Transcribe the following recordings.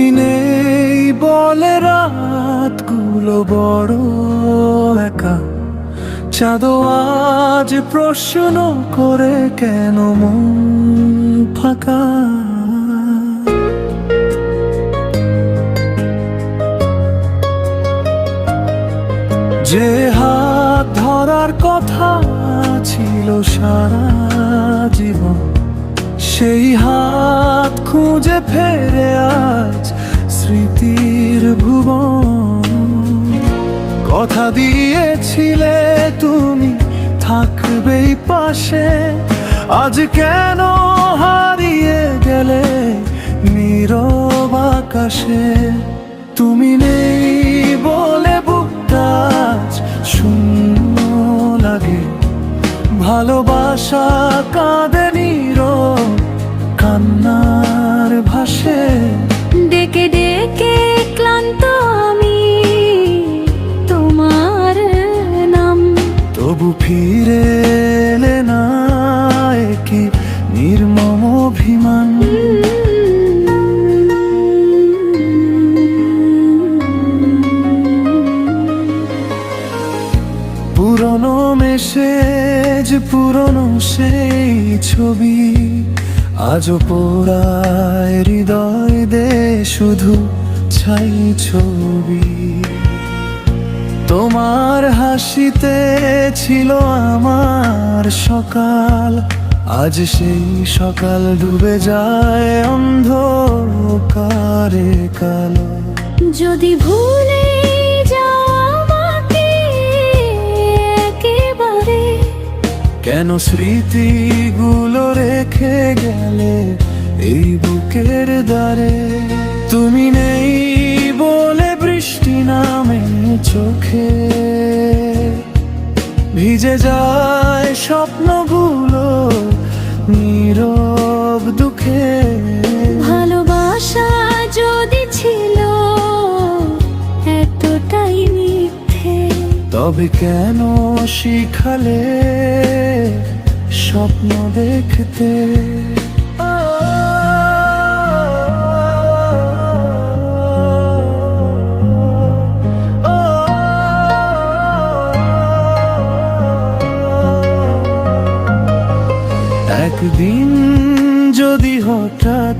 তুমি নেই বলে রাতগুলো বড় একা। চাঁদো আজ প্রশ্ন করে কেন মন ফাঁকা? যে হাত ধরার কথা ছিল সারা জীবন, সেই হাত খুঁজে ফেরে আজ দিয়েছিলে তুমি, থাকবেই পাশে। আজ কেন হারিয়ে গেলে নীরব আকাশে? তুমি নেই বলে বুকটা শূন্য লাগে। ভালোবাসা কাঁদে ফিরে এলে না নির্মম অভিমান। পুরনো মেসেজ, পুরনো সেই ছবি, আজও পোড়ায় হৃদয় দে শুধু ছাই ছবি। তোমার হাসিতে ছিল আমার সকাল। আজ সেই সকাল ডুবে যায় অন্ধকারে কালো। যদি ভুলে কেন স্মৃতিগুলো রেখে গেলে এই বুকের দ্বারে? চোখে ভিজে যায় স্বপ্নগুলো নীরব দুঃখে। ভালোবাসা যদি ছিল এতটাই মিথ্যে। তবে কেন শিখালে স্বপ্ন দেখতে? একদিন যদি হঠাৎ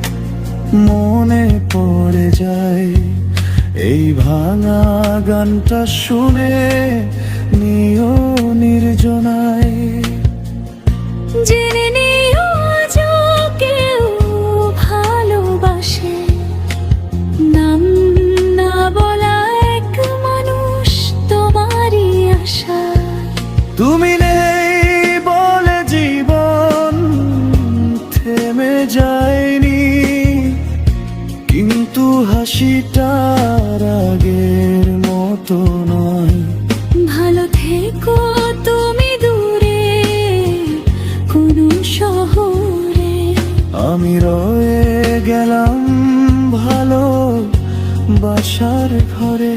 মনে পড়ে যায় এই ভাঙা গানটা শুনে নিও নির্জনায়। জেনে নিও কেউ ভালোবাসে। নাম না বলা এক মানুষ তোমারই আশা। তুমি নেই কিন্তু হাসিটার আগের মতো নয়। ভালো থেকো তুমি দূরে কোনো শহরে। আমি রয়ে গেলাম ভালো বাসার ঘরে।